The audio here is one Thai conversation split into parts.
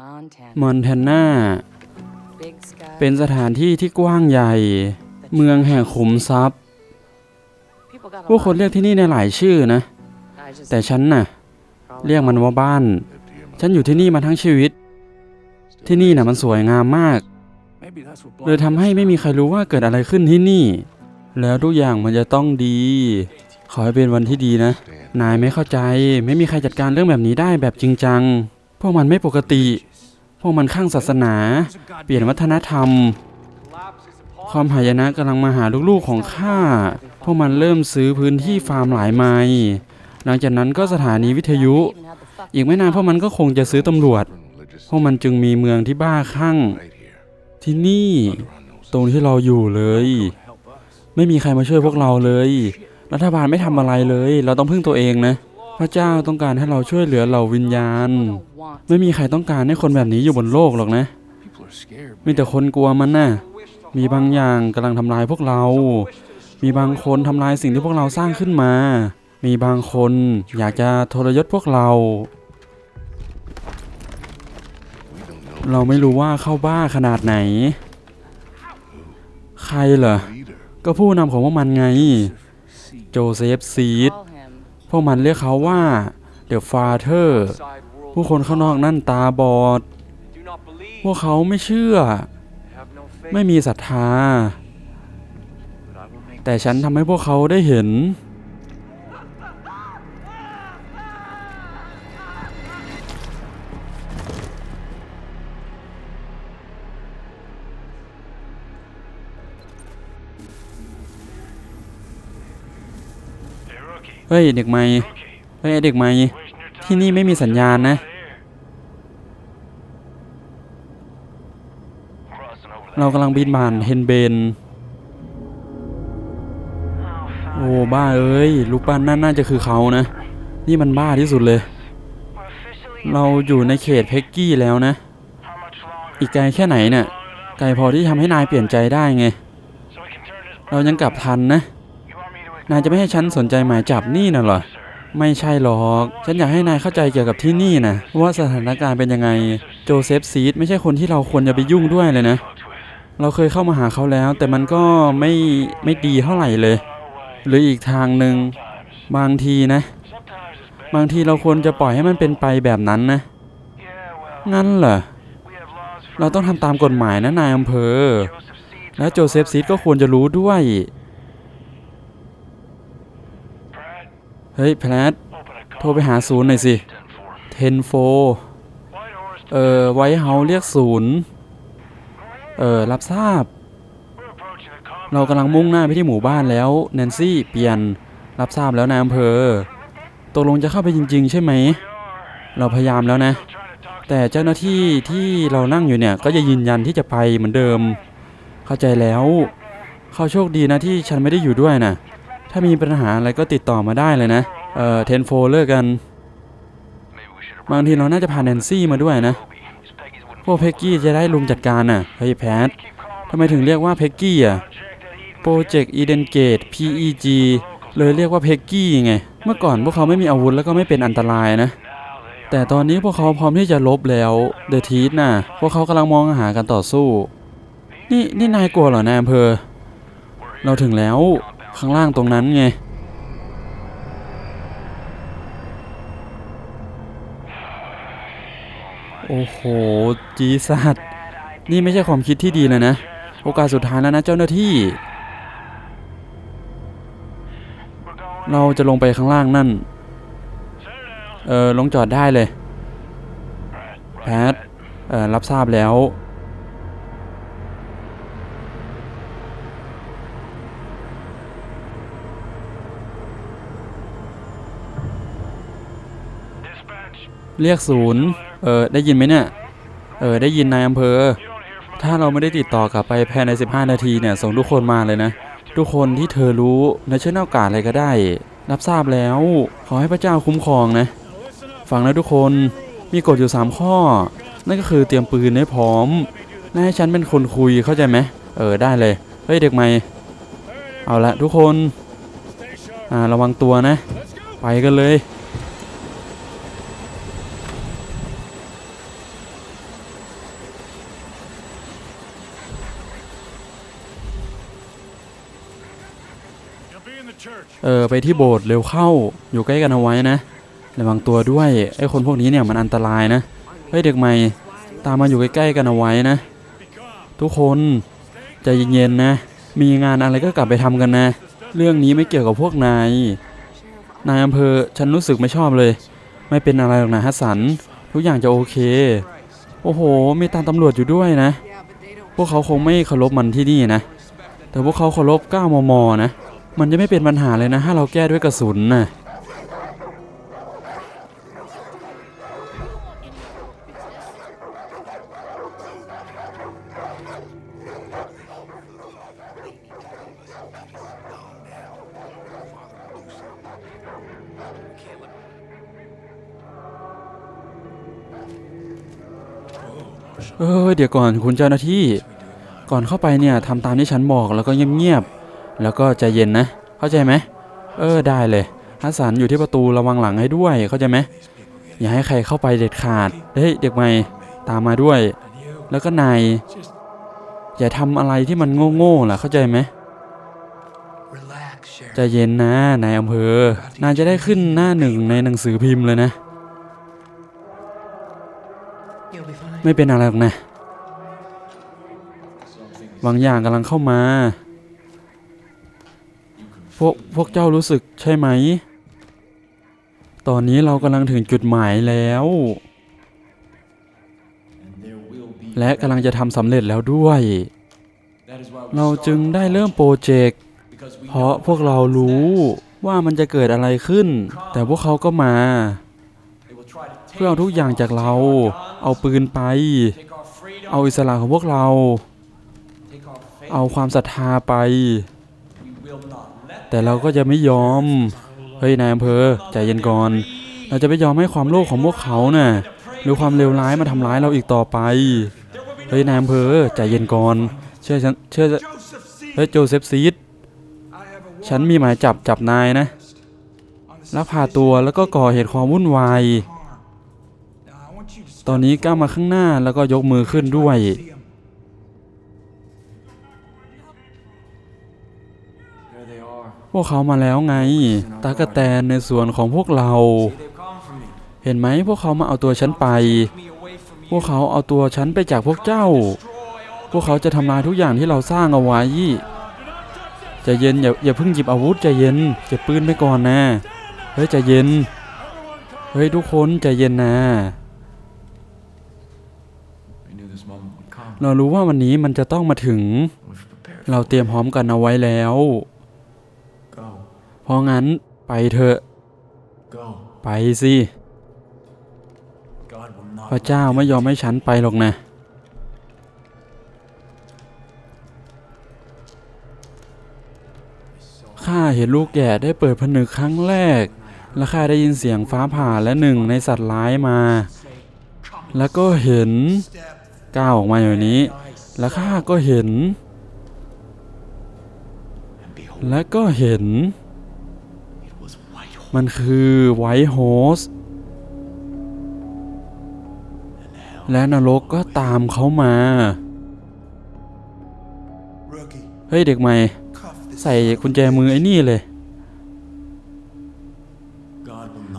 Montana. มอนแทนนา Big sky. เป็นสถานที่ที่กว้างใหญ่ เมืองแห่งขุมทรัพย์ People got a ผู้คน lot. เรียกที่นี่ในหลายชื่อนะ I just แต่ฉันน่ะ probably เรียกมันว่าบ้าน ฉันอยู่ที่นี่มาทั้งชีวิต ที่นี่น่ะมันสวยงามมาก เลยทำให้ไม่มีใครรู้ว่าเกิดอะไรขึ้นที่นี่ แล้วทุกอย่างมันจะต้องดี ขอให้เป็นวันที่ดีนะ นายไม่เข้าใจ ไม่มีใครจัดการเรื่องแบบนี้ได้แบบจริงจัง พวกมันไม่ปกติ พวกมันข้างศาสนา เปลี่ยนวัฒนธรรม ความหายนะกำลังมาหาลูกๆของข้า พวกมันเริ่มซื้อพื้นที่ฟาร์มหลายไมล์หลังจากนั้นก็สถานีวิทยุ อีกไม่นานพวกมันก็คงจะซื้อตำรวจ พวกมันจึงมีเมืองที่บ้าคลั่ง ที่นี่ ตรงที่เราอยู่เลย ไม่มีใครมาช่วยพวกเราเลย รัฐบาลไม่ทำอะไรเลย เราต้องพึ่งตัวเองนะ พระเจ้าต้องการให้เราช่วยเหลือเหล่าวิญญาณ ไม่มีใครต้องการให้คนแบบนี้อยู่บนโลกหรอกนะ มีแต่คนกลัวมันน่ะ มีบางอย่างกำลังทำลายพวกเรา มีบางคนทำลายสิ่งที่พวกเราสร้างขึ้นมา มีบางคนอยากจะทรยศพวกเรา เราไม่รู้ว่าเข้าบ้าขนาดไหน ใครเหรอ ก็ผู้นำของพวกมันไง โจเซฟซีด วกมันเรียกเขาว่าเดอะฟาเธอร์ผู้คนข้างนอกนั่นตาบอด พวกเขาไม่เชื่อ ไม่มีศรัทธา แต่ฉันทำให้พวกเขาได้เห็น ฮ้ยเด็กใหม่เฮ้ยเด็กใหม่ที่นี่ไม่มีสัญญาณนะ เรากำลังบินผ่านเฮนเบน โอ้บ้าเอ้ยรูปปั้นนั่นน่าจะคือเขานะ นี่มันบ้าที่สุดเลย เราอยู่ในเขตเพ็กกี้แล้วนะ อีกไกลแค่ไหนเนี่ยไกลพอที่ทำให้นายเปลี่ยนใจได้ไง เรายังกลับทันนะ นายจะไม่ให้ฉันสนใจหมายจับนี่น่ะเหรอ ไม่ใช่หรอก ฉันอยากให้นายเข้าใจเกี่ยวกับที่นี่นะว่าสถานการณ์เป็นยังไง โจเซฟซีดไม่ใช่คนที่เราควรจะไปยุ่งด้วยเลยนะ เราเคยเข้ามาหาเขาแล้ว แต่มันก็ไม่ไม่ดีเท่าไหร่เลย หรืออีกทางหนึ่งบางทีนะ บางทีเราควรจะปล่อยให้มันเป็นไปแบบนั้นนะ งั้นเหรอ เราต้องทำตามกฎหมายนะนายอำเภอ และโจเซฟซีดก็ควรจะรู้ด้วย เฮ้ยแพลตโทรไปหาศูนย์หน่อยสิเทนโฟเอ่อไวท์เฮาเรียกศูนย์เอ่อรับทราบ เรากำลังมุ่งหน้าไปที่หมู่บ้านแล้วแนนซี่เปลี่ยนรับทราบแล้วนายอำเภอตกลงจะเข้าไปจริง ๆ ใช่ไหม เราพยายามแล้วนะ แต่เจ้าหน้าที่ที่เรานั่งอยู่เนี่ย ก็จะยืนยันที่จะไปเหมือนเดิม เข้าใจแล้ว เขาโชคดีนะที่ฉันไม่ได้อยู่ด้วยนะ ถ้ามีปัญหาอะไรก็ติดต่อมาได้เลยนะ เอ่อ เทนโฟเลิกกัน บางทีเราน่าจะพาแนนซี่มาด้วยนะ พวกเพกกี้จะได้ลุมจัดการน่ะ เฮ้ยแพททำไมถึงเรียกว่าเพกกี้อะ โปรเจกต์อีเดนเกต PEG เลยเรียกว่าเพกกี้ไง เมื่อก่อนพวกเขาไม่มีอาวุธแล้วก็ไม่เป็นอันตรายนะ แต่ตอนนี้พวกเขาพร้อมที่จะลบแล้ว เดอะทีสน่ะ พวกเขากำลังมองหากันต่อสู้ นี่นี่นายกลัวเหรอนายอำเภอ เราถึงแล้ว ข้างล่างตรงนั้นไง โอ้โห จีสัตว์นี่ไม่ใช่ความคิดที่ดีเลยนะ โอกาสสุดท้ายแล้วนะเจ้าหน้าที่ เราจะลงไปข้างล่างนั่น เออลงจอดได้เลย แพทเออรับทราบแล้ว เรียกศูนย์ เออได้ยินไหมเนี่ย เออได้ยินนายอำเภอ ถ้าเราไม่ได้ติดต่อกลับไปภายใน 15 นาทีเนี่ยส่งทุกคนมาเลยนะ ทุกคนที่เธอรู้ในเชื่อโอกาสอะไรก็ได้ รับทราบแล้ว ขอให้พระเจ้าคุ้มครองนะ ฟังนะทุกคน มีกฎอยู่ 3 ข้อ นั่นก็คือเตรียมปืนให้พร้อมและให้ฉันเป็นคนคุยเข้าใจไหม เออได้เลย เฮ้ยเด็กใหม่ เอาละทุกคน อ่าระวังตัวนะ ไปกันเลย เออไปที่โบสถ์เร็วเข้าอยู่ใกล้กันเอาไว้นะระวังตัวด้วยไอ้คนพวกนี้เนี่ยมันอันตรายนะเฮ้ยเด็กใหม่ตามมาอยู่ใกล้ๆกันเอาไว้นะ ทุกคนใจเย็นๆนะ มีงานอะไรก็กลับไปทำกันนะ เรื่องนี้ไม่เกี่ยวกับพวกนายนายอำเภอฉันรู้สึกไม่ชอบเลย ไม่เป็นอะไรหรอกนะฮัสสัน ทุกอย่างจะโอเค โอ้โห มีตามตำรวจอยู่ด้วยนะ พวกเขาคงไม่เคารพมันที่นี่นะ แต่พวกเขาเคารพ9มมนะ มันจะไม่เป็นปัญหาเลยนะ ถ้าเราแก้ด้วยกระสุนนะเออเดี๋ยวก่อนคุณเจ้าหน้าที่ ก่อนเข้าไปเนี่ยทำตามที่ฉันบอกแล้วก็เงียบๆ แล้วก็ใจเย็นนะ เข้าใจไหมเออได้เลยฮัสสันอยู่ที่ประตูระวังหลังให้ด้วยเข้าใจไหมอย่าให้ใครเข้าไปเด็ดขาดเฮ้ยเด็กใหม่ตามมาด้วย แล้วก็นายอย่าทำอะไรที่มันโง่ๆล่ะเข้าใจไหม Relax, Sheriff. ใจเย็นนะนายอำเภอนายจะได้ขึ้นหน้าหนึ่งในหนังสือพิมพ์เลยนะ ไม่เป็นอะไรหรอกนะบางอย่างกำลังเข้ามา พวกพวกเจ้ารู้สึกใช่ไหม ตอนนี้เรากำลังถึงจุดหมายแล้ว และกำลังจะทำสำเร็จแล้วด้วย เราจึงได้เริ่มโปรเจกต์ เพราะพวกเรารู้ว่ามันจะเกิดอะไรขึ้น แต่พวกเขาก็มา เพื่อเอาทุกอย่างจากเรา เอาปืนไป เอาอิสระของพวกเรา เอาความศรัทธาไป แต่เราก็จะไม่ยอม เฮ้ยนายอำเภอใจเย็นก่อน เราจะไม่ยอมให้ความโลภของพวกเขาเน่ะหรือความเลวร้ายมาทำร้ายเราอีกต่อไป เฮ้ยนายอำเภอใจเย็นก่อน เชื่อฉันเชื่อเฮ้ยโจเซฟซีดฉันมีหมายจับจับนายนะ on the ลักพาตัวแล้วก็ก่อเหตุความวุ่นวาย ตอนนี้ก้าวมาข้างหน้าแล้วก็ยกมือขึ้นด้วย วกเขามาแล้วไง ตากะแตนในส่วนของพวกเรา เห็นไหมพวกเขามาเอาตัวฉันไป พวกเขาเอาตัวฉันไปจากพวกเจ้า พวกเขาจะทำลายทุกอย่างที่เราสร้างเอาไว้ใจเย็นอย่าอย่าเพิ่งหยิบอาวุธใจเย็นเก็บปืนไปก่อนนะเฮ้ยใจเย็น เฮ้ยทุกคนใจเย็นนะเรารู้ว่าวันนี้มันจะต้องมาถึง เราเตรียมพร้อมกันเอาไว้แล้ว เพราะงั้นไปเถอะ Go. ไปสิ God will not. พระเจ้าไม่ยอมให้ฉันไปหรอกนะ ข้าเห็นลูกแก่ได้เปิดผนึกครั้งแรก และข้าได้ยินเสียงฟ้าผ่าและหนึ่งในสัตว์ร้ายมา แล้วก็เห็นก้าวออกมาอย่างนี้ แล้วข้าก็เห็น And behold, และก็เห็น มันคือไวท์โฮสและนรกก็ตามเขามา เฮ้ย เด็กใหม่ ใส่กุญแจมือไอ้นี่เลย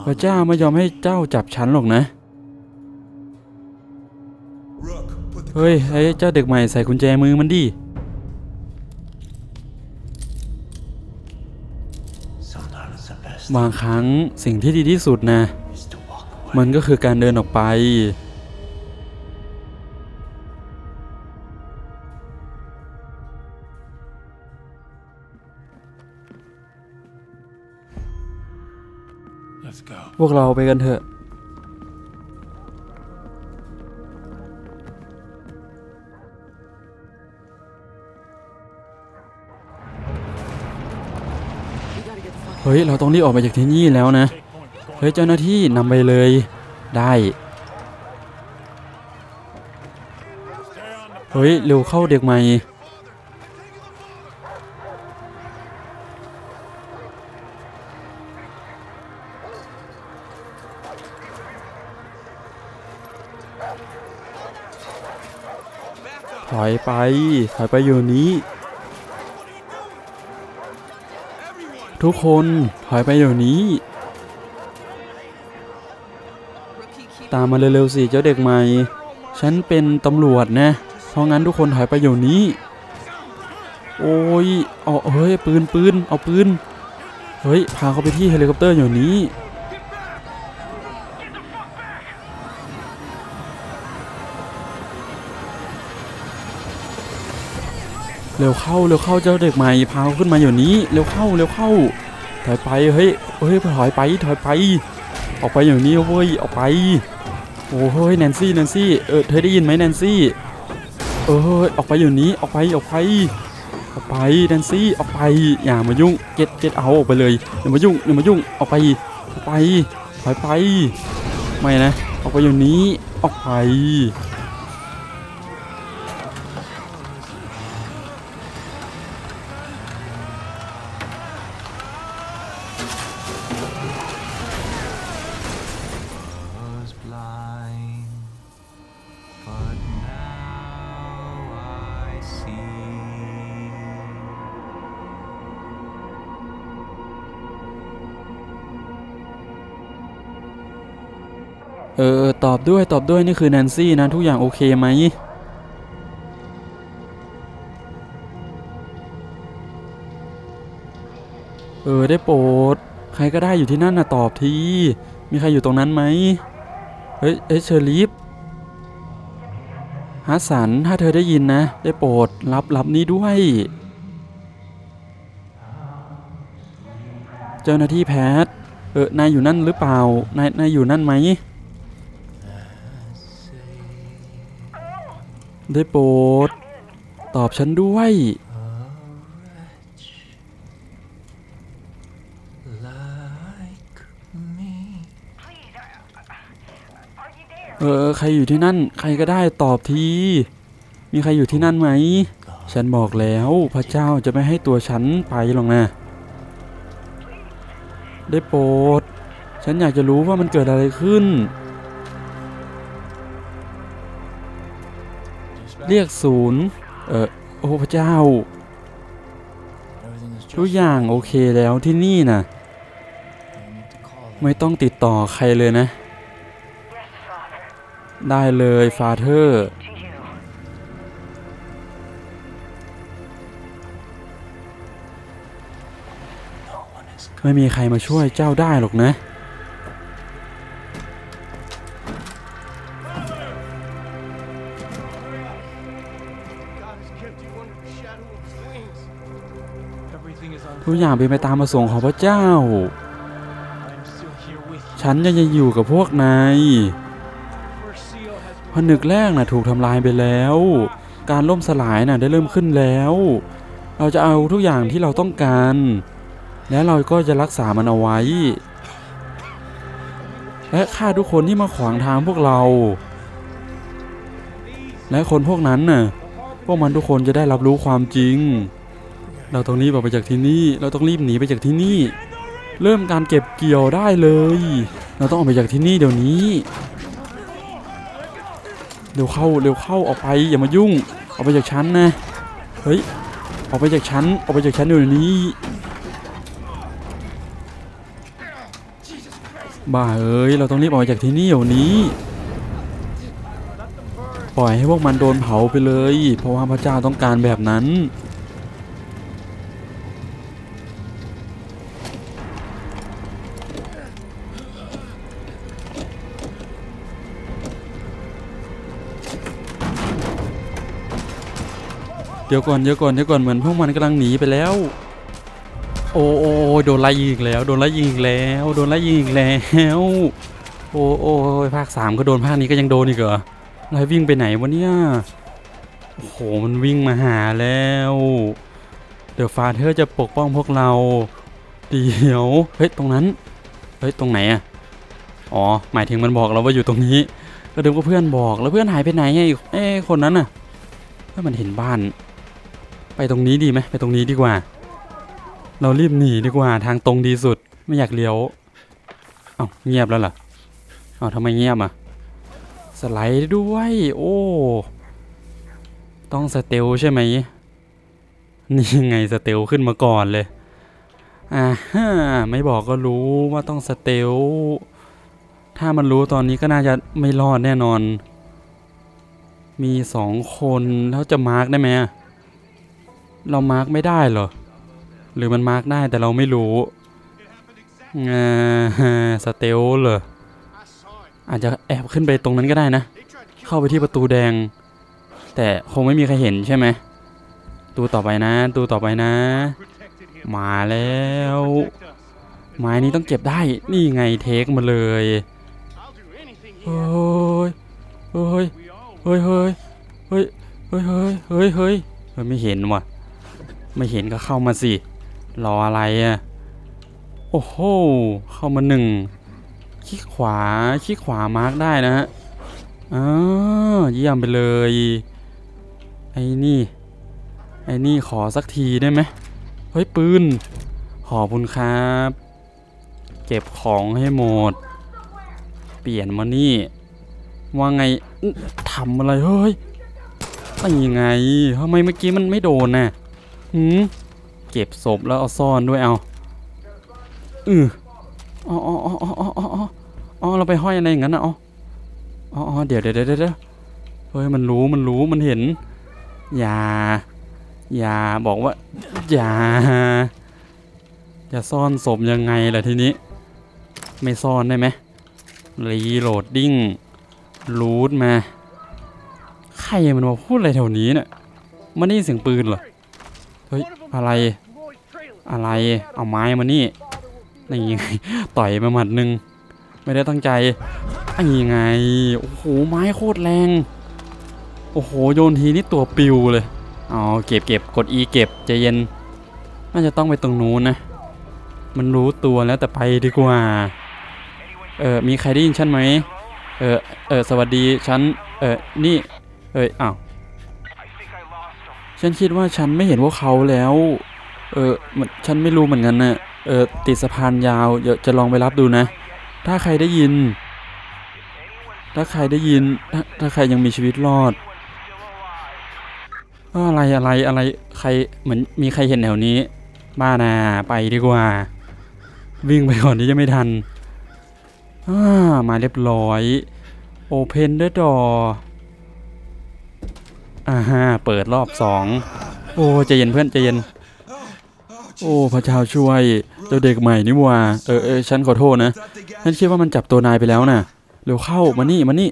พระเจ้าไม่ยอมให้เจ้าจับฉันหรอกนะ เฮ้ยไอ้เจ้าเด็กใหม่ใส่กุญแจมือมันดิ บางครั้งสิ่งที่ดีที่สุดนะ is to walk away. มันก็คือการเดินออกไป Let's go. พวกเราไปกันเถอะ เฮ้ย เราต้องรีบออกไปจากที่นี่แล้วนะ เฮ้ย เจ้าหน้าที่นำไปเลย ได้ เฮ้ย เร็วเข้าเด็กใหม่ ถอยไป ถอยไปอยู่นี้ ทุกคนถอยไปเดี๋ยวนี้ ตามมาเร็วๆสิเจ้าเด็กใหม่ ฉันเป็นตำรวจนะ เพราะงั้นทุกคนถอยไปเดี๋ยวนี้ โอ้ยเอาเฮ้ยปืนปืนเอาปืน เฮ้ย พาเขาไปที่เฮลิคอปเตอร์เดี๋ยวนี้ เร็วเข้าเร็วเข้าเจ้าเด็กใหม่พาเขาขึ้นมาอยู่นี้เร็วเข้าเร็วเข้า ถอยไปเฮ้ยเฮ้ยถอยไปถอยไป ออกไปอย่างนี้เว้ยออกไปโอ้เฮ้ยแนนซี่แนนซี่เออเธอได้ยินไหมแนนซี่เออออกไปอยู่นี้ออกไปออกไปออกไปแนนซี่ออกไปอย่ามายุ่งเก็ตเก็ตเอาออกไปเลยอย่ามายุ่งอย่ามายุ่งออกไปออกไปถอยไปไม่นะออกไปอยู่นี้ออกไป เออตอบด้วยตอบด้วยนี่คือแนนซี่นะทุกอย่างโอเคไหมเออได้โปรดใครก็ได้อยู่ที่นั่นนะตอบทีมีใครอยู่ตรงนั้นไหมเฮ้ยเอ้ยเชอรีฟฮัสสันถ้าเธอได้ยินนะ ได้โปรดรับรับนี้ด้วย เจ้าหน้าที่แพทย์เออนายอยู่นั่นหรือเปล่านายนายอยู่นั่นไหม ได้โปรด ตอบฉันด้วย เออ ใครอยู่ที่นั่น ใครก็ได้ตอบที มีใครอยู่ที่นั่นไหม ฉันบอกแล้วพระเจ้าจะไม่ให้ตัวฉันไปหรอกนะ ได้โปรด ฉันอยากจะรู้ว่ามันเกิดอะไรขึ้น เรียกศูนย์ เออโอ้พระเจ้า Everything is ทุก just อย่างโอเคแล้วที่นี่นะ I need to call them. ไม่ต้องติดต่อใครเลยนะ ได้เลยฟาเธอร์ No one is ไม่มีใครมาช่วยเจ้าได้หรอกนะ ทุกอย่างเป็นไปตามประสงค์ของพระเจ้า ฉันยังจะอยู่กับพวกนายผนึกแรกน่ะถูกทำลายไปแล้ว การล่มสลายน่ะได้เริ่มขึ้นแล้ว เราจะเอาทุกอย่างที่เราต้องการ และเราก็จะรักษามันเอาไว้ และฆ่าทุกคนที่มาขวางทางพวกเรา และคนพวกนั้นน่ะพวกมันทุกคนจะได้รับรู้ความจริง เราต้องรีบออกไปจากที่นี่ เราต้องรีบหนีไปจากที่นี่ เริ่มการเก็บเกี่ยวได้เลย เราต้องออกไปจากที่นี่เดี๋ยวนี้ เร็วเข้า เร็วเข้า ออกไป อย่ามายุ่ง ออกไปจากฉันนะ เฮ้ย ออกไปจากฉันออกไปจากฉันเดี๋ยวนี้ บ้าเอ้ย เราต้องรีบออกไปจากที่นี่เดี๋ยวนี้ ปล่อยให้พวกมันโดนเผาไปเลย เพราะว่าพระเจ้าต้องการแบบนั้น เดี๋ยวก่อนเดี๋ยวก่อนเดี๋ยวก่อนเหมือนพวกมันกำลังหนีไปแล้ว โอ้โอ้โดนไล่ยิงอีกแล้ว โดนไล่ยิงอีกแล้วโดนไล่ยิงอีกแล้วโอ้โอ้ยภาคสามก็โดนภาคนี้ก็ยังโดนอีกเหรอไล่วิ่งไปไหนวะเนี่ยโอ้โหมันวิ่งมาหาแล้วเดี๋ยวฟาเธอร์จะปกป้องพวกเราเดี๋ยวเฮ้ยตรงนั้นเฮ้ยตรงไหนอะอ๋อหมายถึงมันบอกเราว่าอยู่ตรงนี้ก็เดิมก็เพื่อนบอกแล้วเพื่อนหายไปไหนไงเอ้คนนั้นน่ะเฮ้ยมันเห็นบ้าน ไปตรงนี้ดีไหมไปตรงนี้ดีกว่า เรารีบหนีดีกว่าทางตรงดีสุดไม่อยากเลี้ยวเอ้าเงียบแล้วเหรอเอ้าทำไมเงียบอะสไลด์ด้วย โอ้ ต้องสเตลใช่ไหมนี่ไงสเตลขึ้นมาก่อนเลยอ่าฮะไม่บอกก็รู้ว่าต้องสเตลถ้ามันรู้ตอนนี้ก็น่าจะไม่รอดแน่นอน มีสองคนแล้วจะมาร์กได้ไหมอะ เรามาร์กไม่ได้เหรอ หรือมันมาร์กได้แต่เราไม่รู้สเตลเหรอ อาจจะแอบขึ้นไปตรงนั้นก็ได้นะ เข้าไปที่ประตูแดง แต่คงไม่มีใครเห็นใช่ไหมตูต่อไปนะ ตูต่อไปนะ มาแล้วไม้นี้ต้องเก็บได้ นี่ไงเทคมาเลย I'll do anything เฮ้ here. ยเฮ้ย We all เฮ้ยเฮ้ยเฮ้ยเฮ้ยเฮ้ยเฮ้ยเฮ้ยเฮ้ยไม่เห็นว่ะ ไม่เห็นก็เข้ามาสิ รออะไรอะ โอ้โห เข้ามาหนึ่งคลิกขวาคลิกขวามาร์กได้นะฮะอ้าวเยี่ยมไปเลย ไอ้นี่ ไอ้นี่ขอสักทีได้ไหมเฮ้ยปืน ขอบคุณครับ เก็บของให้หมด เปลี่ยนมานี่ ว่าไงทำอะไรเฮ้ยอะไรยังไงทำไมเมื่อกี้มันไม่โดนน่ะ หืมเก็บศพแล้วเอาซ่อนด้วยเอาอืออ๋ออ๋ออ๋ออ๋ออ๋ออ๋ออ๋อเราไปห้อยอะไรอย่างนั้นนะอ๋ออ๋อเดี๋ยวเดี๋ยวเดี๋ยวเดี๋ยวเฮ้ยมันรู้มันรู้มันเห็น อย่า อย่าบอกว่า อย่าจะซ่อนศพยังไงล่ะทีนี้ ไม่ซ่อนได้ไหมรีโหลดดิ้งรูทมา ใครมันมาพูดอะไรแถวนี้เนี่ยมันได้ยินเสียงปืนเหรอ เฮ้ยอะไร อะไรเอาไม้มานี่นี่ยังไงต่อยมาหมัดหนึ่งไม่ได้ตั้งใจอันยังไงโอ้โหไม้โคตรแรง โอ้โหโยนทีนี่ตัวปิวเลยอ๋อเก็บเก็บกด E เก็บใจเย็นน่าจะต้องไปตรงนู้นนะ มันรู้ตัวแล้วแต่ไปดีกว่าเออมีใครได้ยินฉันไหมเออเออสวัสดีฉันเออนี่เอยอ้าว ฉันคิดว่าฉันไม่เห็นพวกเขาแล้ว เออมันฉันไม่รู้เหมือนกันนะเออติดสะพานยาวเดี๋ยวจะลองไปรับดูนะ ถ้าใครได้ยิน ถ้าใครได้ยิน ถ้าถ้าใครยังมีชีวิตรอดก็อะไรอะไรอะไรใครเหมือนมีใครเห็นแถวนี้บ้านาไปดีกว่า วิ่งไปก่อนที่จะไม่ทันอ่ามาเรียบร้อย Open the door อ่าฮะเปิดรอบสองโอ้ใจเย็นเพื่อนใจเย็น โอ้พระเจ้าช่วยเจ้าเด็กใหม่นี่หว่าเออเออฉันขอโทษนะ Thought they got ฉันคิดว่ามันจับตัวนายไปแล้วน่ะเร็วเข้ามานี่มานี่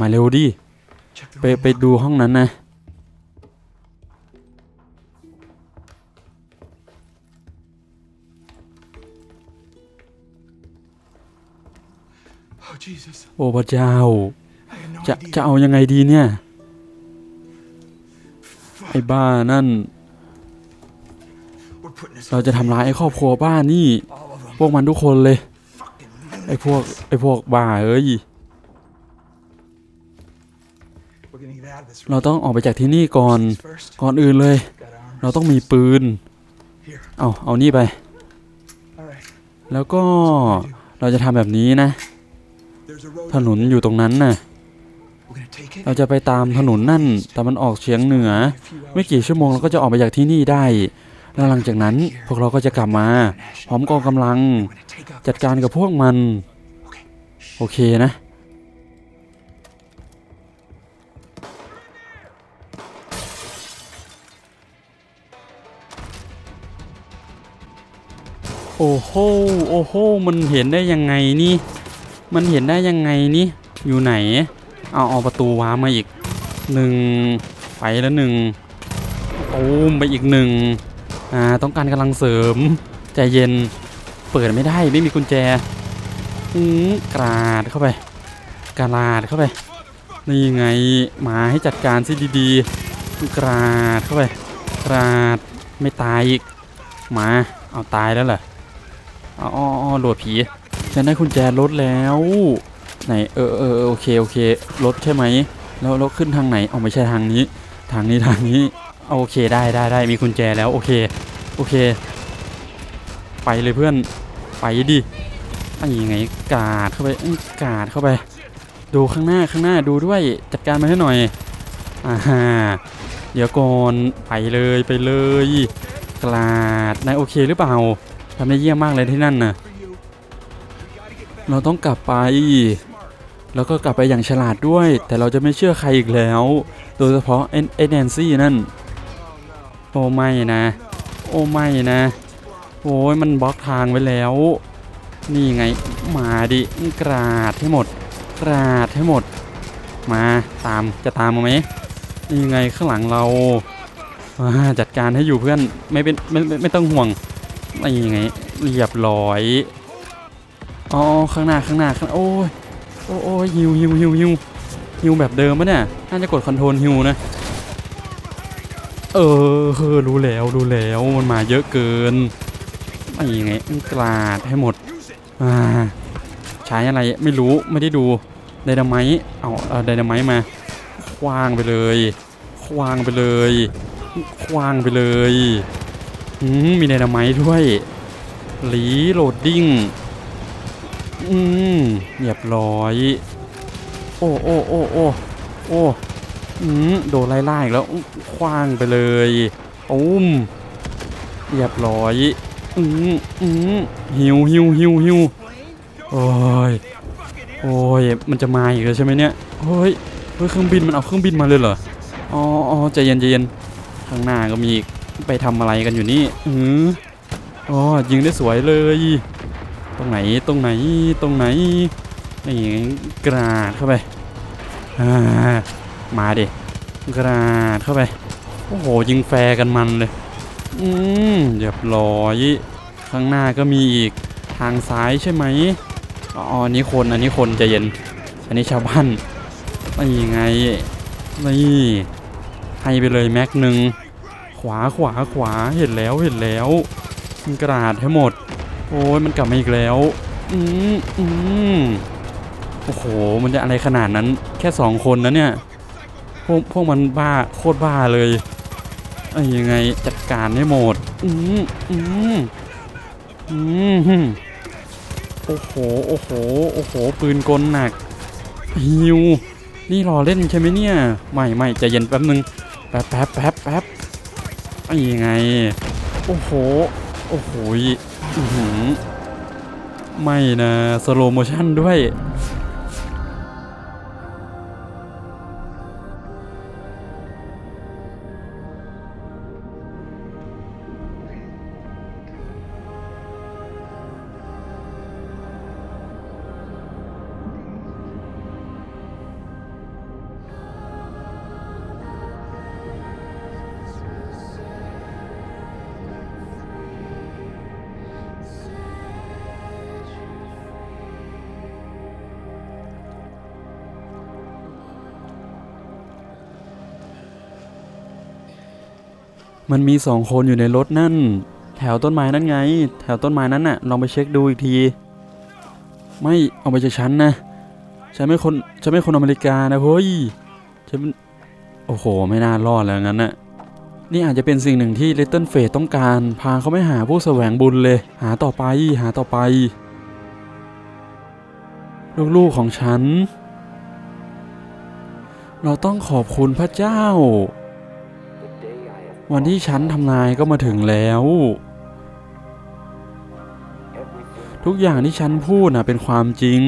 มาเร็วดิ check the ไป room. ไปดูห้องนั้นนะ Oh Jesus! โอ้พระเจ้า I had no จะ idea. จะเอายังไงดีเนี่ย ไอ้บ้านั่น We're putting this เราจะทำร้ายไอ้ครอบครัวบ้านนี่ all of them. พวกมันทุกคนเลย Fucking lunatic. ไอ้พวกไอ้พวกบ้าเอ้ย We're gonna get out of this เรา room. ต้องออกไปจากที่นี่ก่อน First, ก่อนอื่นเลย got arms. เราต้องมีปืน Here. เอาเอานี่ไป All right. แล้วก็เราจะทำแบบนี้นะ There's a road. ถนนอยู่ตรงนั้นน่ะ เราจะไปตามถนนนั่นแต่มันออกเฉียงเหนือ ไม่กี่ชั่วโมงเราก็จะออกไปจากที่นี่ได้ แล้วหลังจากนั้นพวกเราก็จะกลับมา พร้อมกองกำลัง จัดการกับพวกมัน โอเคนะโอ้โห โอ้โห มันเห็นได้ยังไงนี่ มันเห็นได้ยังไงนี่ อยู่ไหน เอาเอาประตูว้ามาอีกหนึ่งไปแล้วหนึ่งตูมไปอีกหนึ่งอ่าต้องการกำลังเสริมใจเย็นเปิดไม่ได้ไม่มีกุญแจอืมกราดเข้าไปกราดเข้าไปนี่ไงมาให้จัดการซิดีๆกราดเข้าไปกราดไม่ตายอีกมาเอาตายแล้วเหรออ๋ออ๋ออ๋อโหลดผีฉันได้กุญแจรถแล้ว ไหนเออเออโอเคโอเครถใช่ไหมแล้วราขึ้นทางไหนเอาไม่ใช่ทางนี้ ทางนี้ทางนี้เอาโอเคได้ได้ได้มีกุญแจแล้วโอเคโอเค ไปเลยเพื่อนไปดิอันยังไงกาดเข้าไปกาดเข้าไป ดูข้างหน้าข้างหน้าดูด้วยจัดการมันให้หน่อยอ่าฮะเดี๋ยวก่อนไปเลยไปเลยกลาดนายโอเคหรือเปล่าทำได้เยี่ยมมากเลยที่นั่นน่ะเราต้องกลับไป แล้วก็กลับไปอย่างฉลาดด้วย แต่เราจะไม่เชื่อใครอีกแล้ว โดยเฉพาะไอ้ไอ้แนนซี่นั่น โอ้ไม่นะ โอ้ไม่นะ โอ้ยมันบล็อกทางไว้แล้ว นี่ไงมาดิกราดให้หมด กราดให้หมด มาตามจะตามมาไหมนี่ไงข้างหลังเราอ่าจัดการให้อยู่เพื่อนไม่เป็นไม่ไม่ไม่ต้องห่วงนี่ไงเรียบร้อยอ๋อข้างหน้าข้างหน้าข้างโอ้ย โอ้โอ้ยฮิวฮิวฮิวฮิวฮิวแบบเดิมปะเนี่ย น่าจะกดคอนโทรลฮิวนะเออเออรู้แล้วรู้แล้วมันมาเยอะเกินไม่ยังไงกลาดให้หมด อ่า ใช้อะไรไม่รู้ไม่ได้ดูไดนาไมต์เอาเอาไดนาไมต์มา คว้างไปเลย คว้างไปเลย คว้างไปเลย อืมมีไดนาไมต์ด้วยรีโหลดดิ้ง อืมเรียบร้อย โอ้โอ้โอ้โอ้โอ้อืมโดนไล่ล่าอีกแล้วคว้างไปเลยอุ้มเรียบร้อยอืมอืมหิวหิวหิวหิวโอ้ยโอ้ยมันจะมาอีกแล้วใช่ไหมเนี่ยเฮ้ยเฮ้ยเครื่องบินมันเอาเครื่องบินมาเลยเหรออ๋ออ๋อใจเย็นใจเย็นข้างหน้าก็มีอีกไปทำอะไรกันอยู่นี่อืออ๋อยิงได้สวยเลย ตรงไหนตรงไหนตรงไหนนี่กราดเข้าไปามาดิกราดเข้าไปโอ้โหยิงแฟร์กันมันเลยอืมเรียบร้อยข้างหน้าก็มีอีกทางซ้ายใช่ไหมอ๋ออันนี้คนอันนี้คนใจเย็น อันนี้ชาวบ้านนี่ไงนี่ให้ไปเลยแม็กหนึ่งขวาขวาขวาเห็นแล้วเห็นแล้วกระดาษให้หมด โอ้ยมันกลับมาอีกแล้ว อืมอืมโอ้โห มันจะอะไรขนาดนั้น แค่สองคนนะเนี่ย พวกพวกมันบ้าโคตรบ้าเลยไอ้ยังไงจัดการให้หมด อืมอืมอืมโอ้โห โอ้โห โอ้โห ปืนกลหนัก ฮิว นี่รอเล่นใช่ไหมเนี่ย ไม่ไม่ใจเย็นแป๊บนึง แป๊บแป๊บแป๊บแป๊บไอ้ยังไง โอ้โห โอ้โห ไม่นะ สโลโมชั่นด้วย มันมีสองคนอยู่ในรถนั่น แถวต้นไม้นั่นไง แถวต้นไม้นั้นน่ะ ลองไปเช็คดูอีกที ไม่เอาไปจากฉันนะ ฉันไม่คนฉันไม่คนอเมริกานะเฮ้ย ฉันโอ้โห ไม่น่ารอดแล้วงั้นน่ะ นี่อาจจะเป็นสิ่งหนึ่งที่ลิตเติ้ลเฟต้องการ พาเขาไม่หาผู้แสวงบุญเลย หาต่อไป หาต่อไป ลูกๆของฉัน เราต้องขอบคุณพระเจ้า วันที่ฉันทำนายก็มาถึงแล้ว ทุกอย่างที่ฉันพูดน่ะเป็นความจริง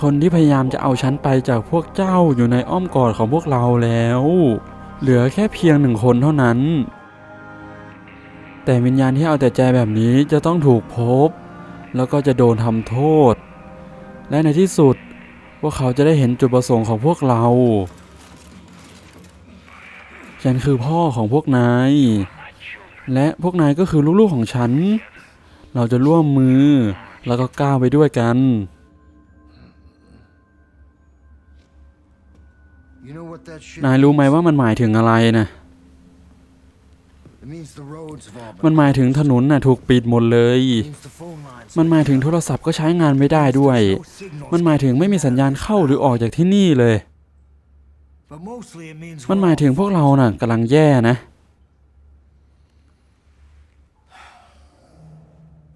คนที่พยายามจะเอาฉันไปจากพวกเจ้าอยู่ในอ้อมกอดของพวกเราแล้ว เหลือแค่เพียงหนึ่งคนเท่านั้น แต่วิญญาณที่เอาแต่ใจแบบนี้จะต้องถูกพบ แล้วก็จะโดนทำโทษ และในที่สุดพวกเขาจะได้เห็นจุดประสงค์ของพวกเรา ฉันคือพ่อของพวกนาย และพวกนายก็คือลูกๆของฉัน เราจะร่วมมือ แล้วก็ก้าวไปด้วยกัน You know what that shit นายรู้ไหมว่ามันหมายถึงอะไรนะมันหมายถึงถนนน่ะถูกปิดหมดเลย มันหมายถึงโทรศัพท์ก็ใช้งานไม่ได้ด้วย มันหมายถึงไม่มีสัญญาณเข้าหรือออกจากที่นี่เลย มัน we're หมายถึง all พวกเราน่ะกำลังแย่นะ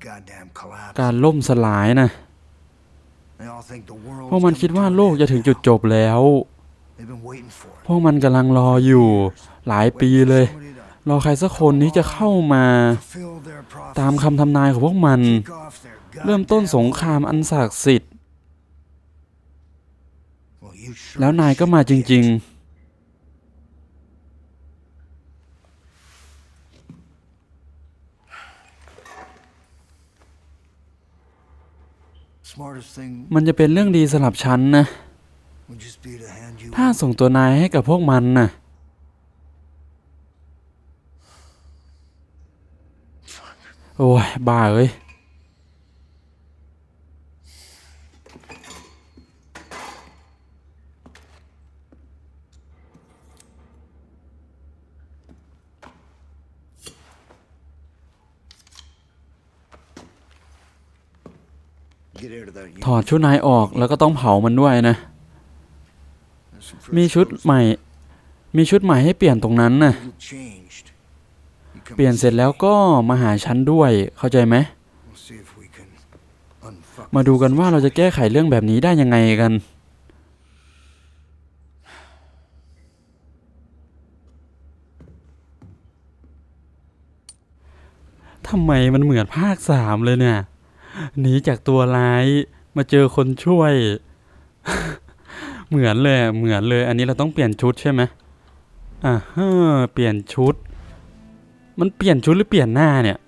goddamn collapse การล่มสลายนะ They all think the world's พวกมัน come คิดว่า to an โลก end จะถึงจุด now. จบแล้ว They've been waiting for it. พวกมันกำลังรออยู่หลายปีเลย Somebody to รอใครสักคนที่จะเข้ามา fulfill their prophecy. ตามคำทำนายของพวกมัน Kick off their เริ่มต้น goddamn สงครามอันศักดิ์สิทธิ์ แล้วนายก็มาจริง Smartest thing ๆมันจะเป็นเรื่องดีสำหรับฉันนะ would just be to hand you ถ้า one. ส่งตัวนายให้กับพวกมันน่ะ โอ้ย บ้าเอ้ย ถอดชุดนายออกแล้วก็ต้องเผามันด้วยนะ มีชุดใหม่ มีชุดใหม่ให้เปลี่ยนตรงนั้นน่ะเปลี่ยนเสร็จแล้วก็มาหาฉันด้วยเข้าใจไหม มาดูกันว่าเราจะแก้ไขเรื่องแบบนี้ได้ยังไงกันทำไมมันเหมือนภาคสามเลยเนี่ย หนีจากตัวร้ายมาเจอคนช่วย เหมือนเลยเหมือนเลย อันนี้เราต้องเปลี่ยนชุดใช่ไหมอ่าฮะเปลี่ยนชุด มันเปลี่ยนชุดหรือเปลี่ยนหน้าเนี่ย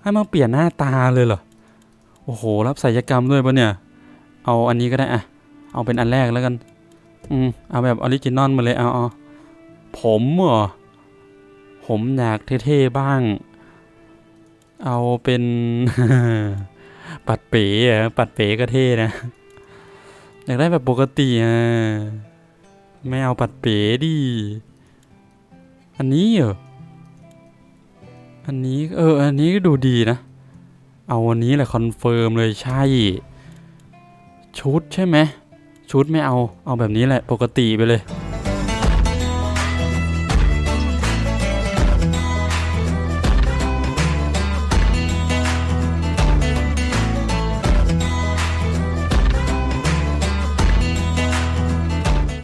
ให้มาเปลี่ยนหน้าตาเลยเหรอโอ้โห รับศัลยกรรมด้วยปะเนี่ย เอาอันนี้ก็ได้อะเอาเป็นอันแรกแล้วกัน อืม เอาแบบออริจินอลมาเลย เอาเอาผมเหรอ ผมอยากเท่ๆบ้าง เอาเป็น ปัดเป๋อะปัดเป๋ก็เท่นะ อยากได้แบบปกติอะ ไม่เอาปัดเป๋ดิ อันนี้เหรอ อันนี้เออ อันนี้ก็ดูดีนะ เอาวันนี้แหละคอนเฟิร์มเลยใช่ ชุดใช่ไหม ชุดไม่เอา เอาแบบนี้แหละปกติไปเลย